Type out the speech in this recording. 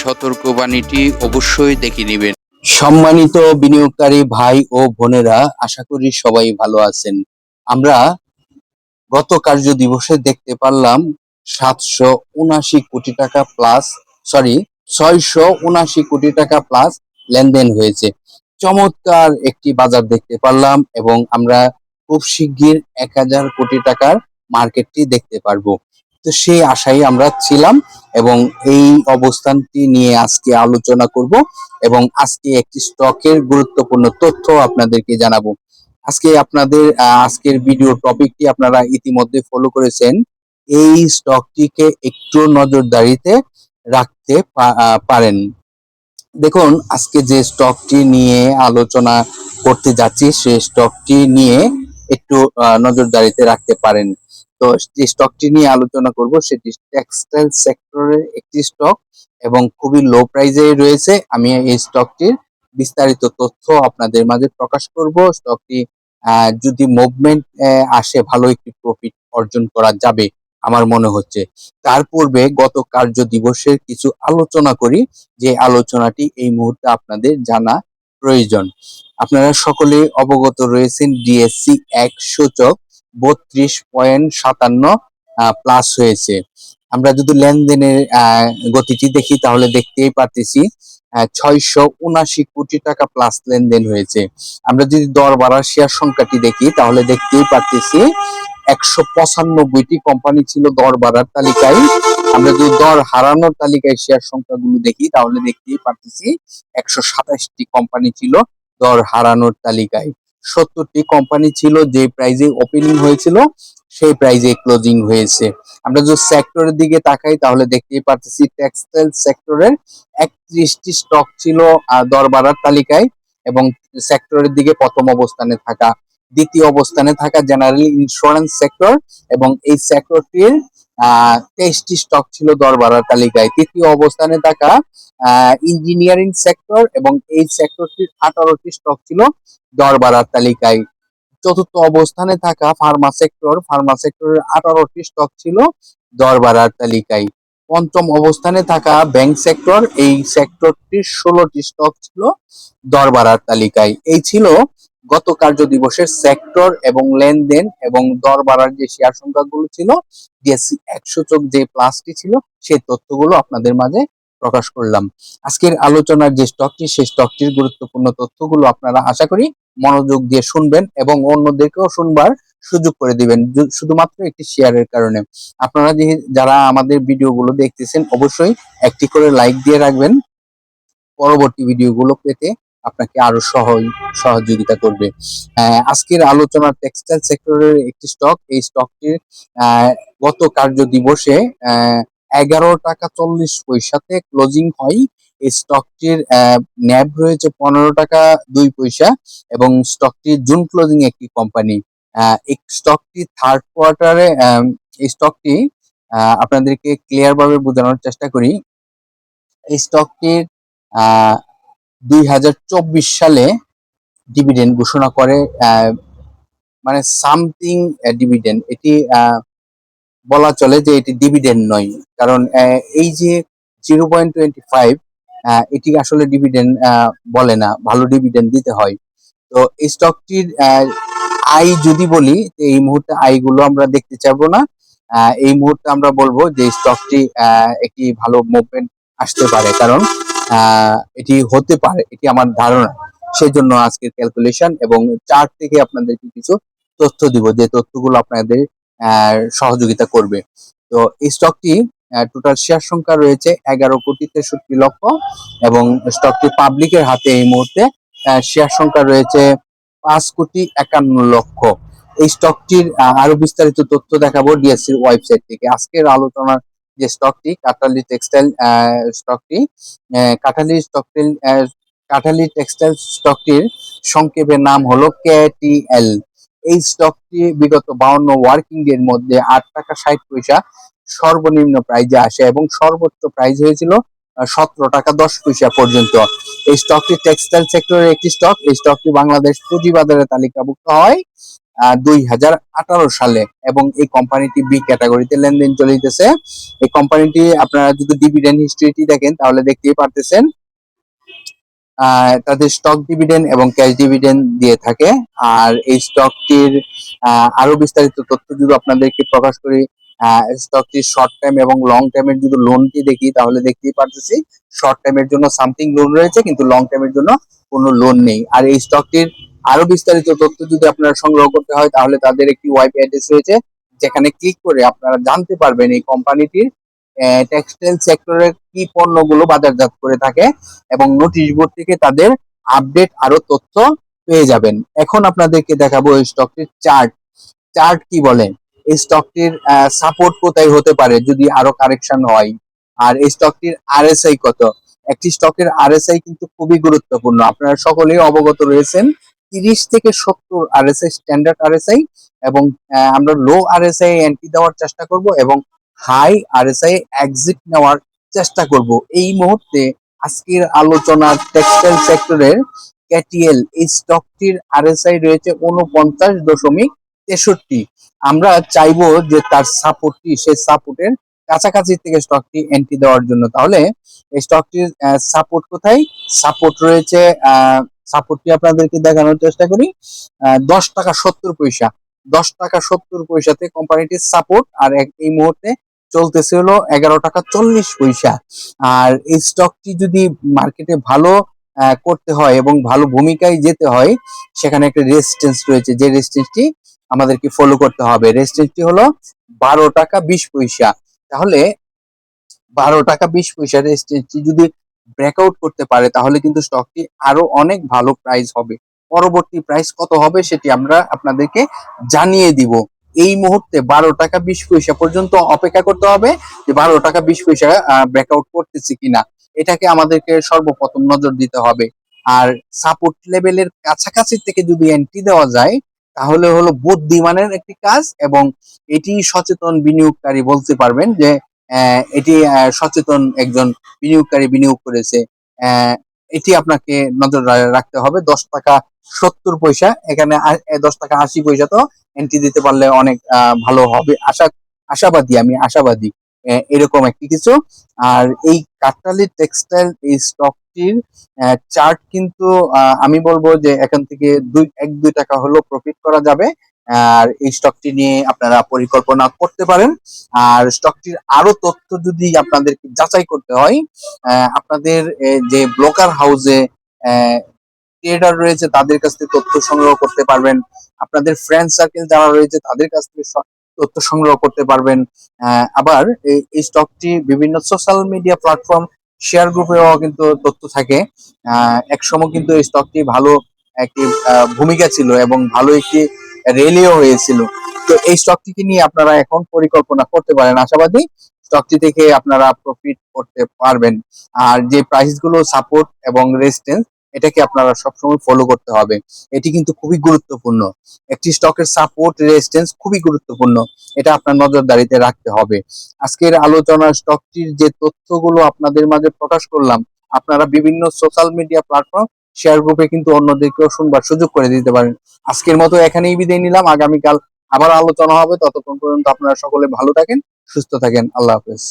সতর্কবাণীটি অবশ্যই দেখে নেবেন। সম্মানিত বিনিয়োগকারী ভাই ও বোনেরা, আশা করি সবাই ভালো আছেন। আমরা গত কার্য দিবসে দেখতে পারলাম সাতশো উনাশি কোটি টাকা প্লাস সরি ছয়শো উনাশি কোটি টাকা প্লাস লেনদেন হয়েছে। চমৎকার একটি বাজার দেখতে পারলাম এবং আমরা খুব শিগগির এক হাজার কোটি টাকার মার্কেটটি দেখতে পারব। তো সেই আশায় আমরা ছিলাম এবং এই অবস্থানটি নিয়ে আজকে আলোচনা করব এবং আজকে একটি স্টকের গুরুত্বপূর্ণ তথ্য আপনাদেরকে জানাব। আজকে আপনাদের আজকের ভিডিও টপিকটি আপনারা ইতিমধ্যে ফলো করেছেন। এই স্টকটিকে একটু নজরদারিতে রাখতে পারেন। দেখুন, আজকে যে স্টকটি নিয়ে আলোচনা করতে যাচ্ছি সেই স্টকটি নিয়ে একটু নজরদারিতে রাখতে পারেন। তো যে স্টকটি নিয়ে আলোচনা করব, সেটি টেক্সটাইল সেক্টরের একটি স্টক এবং খুবই লো প্রাইজে রয়েছে। আমি এই স্টকটির বিস্তারিত তথ্য আপনাদের মাঝে প্রকাশ করব। স্টকটি যদি মুভমেন্ট আসে, ভালো একটি প্রফিট অর্জন করা যাবে, আমার মনে হচ্ছে। তার পূর্বে গত কার্য দিবসের কিছু আলোচনা করি, যে আলোচনাটি এই মুহূর্তে আপনাদের জানা প্রয়োজন। আপনারা সকলে অবগত রয়েছেন ডিএসসি এক সূচক বত্রিশ পয়েন্ট সাতান্ন প্লাস হয়েছে। আমরা যদি লেনদেনের গতিটি দেখি, তাহলে দেখতেই পারতেছি ছয়শো উনাশি কোটি টাকা প্লাস লেনদেন হয়েছে। আমরা যদি দর বাড়ার শেয়ার সংখ্যাটি দেখি, তাহলে দেখতেই পারতেছি, একশো পঁচানব্বইটি কোম্পানি ছিল দর বাড়ার তালিকায়। আমরা যদি দর হারানোর তালিকায় শেয়ার সংখ্যাগুলো দেখি, তাহলে দেখতেই পারতেছি, একশো সাতাশটি কোম্পানি ছিল দর হারানোর তালিকায়। সত্তরটি কোম্পানি ছিল যে প্রাইজে ওপেনিং হয়েছিল সেই প্রাইজে ক্লোজিং হয়েছে। আমরা যদি সেক্টরের দিকে তাকাই তাহলে দেখতেই পারতেছি টেক্সটাইল সেক্টরের একত্রিশটি স্টক ছিল আহ, দর বাড়ার তালিকায় এবং সেক্টরের দিকে প্রথম অবস্থানে থাকা দ্বিতীয় অবস্থানে থাকা জেনারেল ইন্স্যুরেন্স সেক্টর এবং এই সেক্টরটির তেইশটি স্টক ছিল দর বাড়ার তালিকায়। তৃতীয় অবস্থানে থাকা ইঞ্জিনিয়ারিং সেক্টর এবং এই সেক্টরটির আঠারোটি স্টক ছিল দর বাড়ার তালিকায়। চতুর্থ অবস্থানে থাকা ফার্মা সেক্টর ফার্মা সেক্টরের আঠারোটি স্টক ছিল দর বাড়ার তালিকায়। পঞ্চম অবস্থানে থাকা ব্যাংক সেক্টর এই সেক্টরটির ষোলোটি স্টক ছিল দর বাড়ার তালিকায়। এই ছিল গত কার্য দিবসের সেক্টর এবং লেনদেন এবং দর বাড়ার যে শেয়ার সংখ্যাগুলো ছিল ডিএসসি এক সূচক যে প্লাসটি ছিল, সেই তথ্যগুলো আপনাদের মাঝে প্রকাশ করলাম। আজকের আলোচনার যে স্টকটি, সেই স্টকটির গুরুত্বপূর্ণ তথ্যগুলো আপনারা আশা করি মনোযোগ দিয়ে শুনবেন এবং অন্যদেরকেও শুনবার সুযোগ করে দিবেন শুধুমাত্র একটি শেয়ারের কারণে। আপনারা যে, যারা আমাদের ভিডিওগুলো দেখতেছেন, অবশ্যই একটি করে লাইক দিয়ে রাখবেন। পরবর্তী ভিডিওগুলো পেতে আপনাকে আরও সহজ, সহযোগিতা করবে। আজকের আলোচনা টেক্সটাইল সেক্টরের একটি স্টক এই স্টকটির গত কার্য দিবসে এগারো টাকা চল্লিশ পয়সাতে ক্লোজিং হয়। এই স্টকটির ন্যাব রয়েছে পনেরো টাকা দুই পয়সা এবং স্টকটি জুন ক্লোজিং একটি কোম্পানি এই স্টকটি থার্ড কোয়ার্টারে এই স্টকটি আপনাদেরকে ক্লিয়ার ভাবে বোঝানোর চেষ্টা করি। এই স্টকটির দুই হাজার চব্বিশ সালে ডিভিডেন্ড ঘোষণা করে মানে সামথিং ডিভিডেন্ড এটি বলা চলে যে এটি ডিভিডেন্ড নয়। কারণ এই যে জিরো পয়েন্ট টোয়েন্টি ফাইভ এটি আসলে ডিভিডেন্ড বলে না। ভালো ডিভিডেন্ড দিতে হয়। তো এই স্টকটির আয় যদি বলি এই মুহূর্তে আয়গুলো আমরা দেখতে চাবো না। এই মুহূর্তে আমরা বলব যে স্টকটি একটি ভালো মুভমেন্ট আসতে পারে। কারণ এটি হতে পারে, এটি আমার ধারণা। সেই জন্য আজকের ক্যালকুলেশন এবং চার্ট থেকে আপনাদেরকে কিছু তথ্য দিব, যে তথ্যগুলো আপনাদের সহযোগিতা করবে। তো এই স্টকটি টোটাল শেয়ার সংখ্যা রয়েছে এগারো কোটি তেষট্টি লক্ষ এবং স্টকটি পাবলিকের হাতে এই মুহূর্তে শেয়ার সংখ্যা রয়েছে পাঁচ কোটি একান্ন লক্ষ। এই স্টকটির আরও বিস্তারিত তথ্য দেখাবো ডিএসসির ওয়েবসাইট থেকে। আজকের আলোচনার যে স্টকটি কাটালি টেক্সটাইল স্টকটি কাঠালি স্টকটিল কাঠালি টেক্সটাইল স্টকটির সংক্ষেপের নাম হলো কেটিএল এই স্টকটি বিগত বাউন্ন ওয়ার্কিং এর মধ্যে আট টাকা ষাট পয়সা সর্বনিম্ন প্রাইজে আসে এবং সর্বোচ্চ প্রাইজ হয়েছিল সতেরো টাকা দশ পয়সা পর্যন্ত। এই স্টকটি টেক্সটাইল সেক্টরের একটি স্টক এই স্টকটি বাংলাদেশ পুঁজিবাজারে তালিকাভুক্ত হয়। দুই হাজার আঠারো সালে। এবং এই কোম্পানিটি বি ক্যাটাগরিতে লেনদেন চলিতেছে। এই কোম্পানিটি আপনারা যদি ডিভিডেন্ড হিস্ট্রিটি দেখেন, তাহলে দেখতেই পারতেছেন তাদের স্টক ডিভিডেন্ড এবং ক্যাশ ডিভিডেন্ড দিয়ে থাকে। আর এই স্টকটির আরও বিস্তারিত তথ্য যদি আপনাদেরকে প্রকাশ করি স্টকটির শর্ট টাইম এবং লং টাইমের যদি লোনটি দেখি, তাহলে দেখতেই পারতেছি শর্ট টাইমের জন্য সামথিং লোন রয়েছে, কিন্তু লং টাইমের জন্য কোনো লোন নেই। আর এই স্টকটির আরও বিস্তারিত তথ্য যদি আপনারা সংগ্রহ করতে হয়, তাহলে তাদের একটি ওয়েব অ্যাড্রেস রয়েছে, যেখানে ক্লিক করে আপনারা জানতে পারবেন এই কোম্পানিটির টেক্সটাইল সেক্টরের কি পণ্যগুলো বাজারজাত করে থাকে এবং নোটিশ বোর্ড থেকে তাদের আপডেট আরও তথ্য পেয়ে যাবেন। এখন আপনাদেরকে দেখাবো এই স্টকটির চার্ট চার্ট কি বলে? এই স্টকটির সাপোর্ট কোথায় হতে পারে যদি আরও কারেকশন হয়? আর এই স্টকটির আরএসআই কত? একটি স্টকের আরএসআই কিন্তু খুবই গুরুত্বপূর্ণ। আপনারা সকলেই অবগত রয়েছেন তিরিশ থেকে সত্তর আরএসআই স্ট্যান্ডার্ড আরএসআই এবং আহ, আমরা লো আরএসআই এন্ট্রি দেওয়ার চেষ্টা করব এবং হাই আরএসআই এক্সিট নেওয়ার চেষ্টা করব। এই মুহূর্তে আজকের আলোচনার টেক্সটাইল সেক্টরের ক্যাটিএল এই স্টকটির আরএসআই রয়েছে উনপঞ্চাশ দশমিক তেষট্টি। আমরা চাইব যে তার সাপোর্টটি সেই সাপোর্টের কাছাকাছি থেকে স্টকটি এন্ট্রি দেওয়ার জন্য। তাহলে এই স্টকটির সাপোর্ট কোথায়? সাপোর্ট রয়েছে সাপোর্টটি আপনাদেরকে দেখানোর চেষ্টা করি? দশ টাকা সত্তর পয়সা। দশ টাকা সত্তর পয়সাতে কোম্পানিটির সাপোর্ট আর এই মুহূর্তে চলতেছে হলো এগারো টাকা চল্লিশ পয়সা। আর এই স্টকটি যদি মার্কেটে ভালো করতে হয় এবং ভালো ভূমিকায় যেতে হয়, সেখানে একটা রেজিস্ট্যান্স রয়েছে। যে রেজিস্ট্যান্সটি আমাদেরকে ফলো করতে হবে। রেজিস্ট্যান্সটি হলো বারো টাকা বিশ পয়সা। তাহলে বারো টাকা বিশ পয়সা রেজিস্ট্যান্সটি যদি ব্রেকআউট করতে পারে, তাহলে কিন্তু স্টকটি আরও অনেক ভালো প্রাইস হবে। পরবর্তী প্রাইস কত হবে সেটি আমরা আপনাদেরকে জানিয়ে দিব। এই মুহূর্তে বারো টাকা বিশ পয়সা পর্যন্ত অপেক্ষা করতে হবে যে বারো টাকা বিশ পয়সা ব্রেকআউট করতেছে কিনা। এটাকে আমাদেরকে সর্বপ্রথম নজর দিতে হবে। আর সাপোর্ট লেভেলের কাছাকাছি থেকে যদি এন্ট্রি দেওয়া যায়, তাহলে হলো বুদ্ধিমানের একটি কাজ এবং এটি সচেতন বিনিয়োগকারী বলতে পারবেন যে এটি সচেতন একজন বিনিয়োগকারী বিনিয়োগ করেছে। এটি আপনাকে নজর রাখতে হবে। দশ টাকা সত্তর পয়সা, এখানে দশ টাকা আশি পয়সা তো এন্ট্রি দিতে পারলে অনেক ভালো হবে। আশা, আশাবাদী, আমি আশাবাদী এরকম একটি কিছু। আর এই কাটালি টেক্সটাইল, এই স্টকটির চার্ট কিন্তু আমি বলব যে এখান থেকে দুই, এক, দুই টাকা হলেও প্রফিট করা যাবে। আর এই স্টকটি নিয়ে আপনারা পরিকল্পনা করতে পারেন। আর স্টকটির আরও তথ্য যদি আপনাদেরকে যাচাই করতে হয় আপনাদের যে ব্লকার হাউসে ট্রেডার রয়েছে তাদের কাছ থেকে তথ্য সংগ্রহ করতে পারবেন। আপনাদের ফ্রেন্ড সার্কেল যারা রয়েছে তাদের কাছ থেকে তথ্য সংগ্রহ করতে পারবেন। আবার এই- স্টকটি বিভিন্ন সোশ্যাল মিডিয়া প্ল্যাটফর্ম শেয়ার গ্রুপেও কিন্তু তথ্য থাকে। আহ, একসময় কিন্তু এই স্টকটি ভালো একটি ভূমিকা ছিল এবং ভালো একটি রেলিও হয়েছিল। তো এই স্টকটিকে নিয়ে আপনারা এখন পরিকল্পনা করতে পারেন। আশাবাদী স্টকটি থেকে আপনারা প্রফিট করতে পারবেন। আর যে প্রাইসগুলো সাপোর্ট এবং রেজিস্ট্যান্স এটাকে আপনারা সবসময় ফলো করতে হবে। এটি কিন্তু খুবই গুরুত্বপূর্ণ। একটি স্টকের সাপোর্ট রেজিস্ট্যান্স খুবই গুরুত্বপূর্ণ। এটা আপনার নজরদারিতে রাখতে হবে। আজকের আলোচনা স্টকটির যে তথ্যগুলো আপনাদের মাঝে প্রকাশ করলাম, আপনারা বিভিন্ন সোশ্যাল মিডিয়া প্ল্যাটফর্ম শেয়ার গ্রুপে কিন্তু অন্যদেরকেও শুনবার সুযোগ করে দিতে পারেন। আজকের মতো এখানেই বিদায় নিলাম। আগামীকাল আবার আলোচনা হবে। ততক্ষণ পর্যন্ত আপনারা সকলে ভালো থাকেন, সুস্থ থাকেন। আল্লাহ হাফেজ।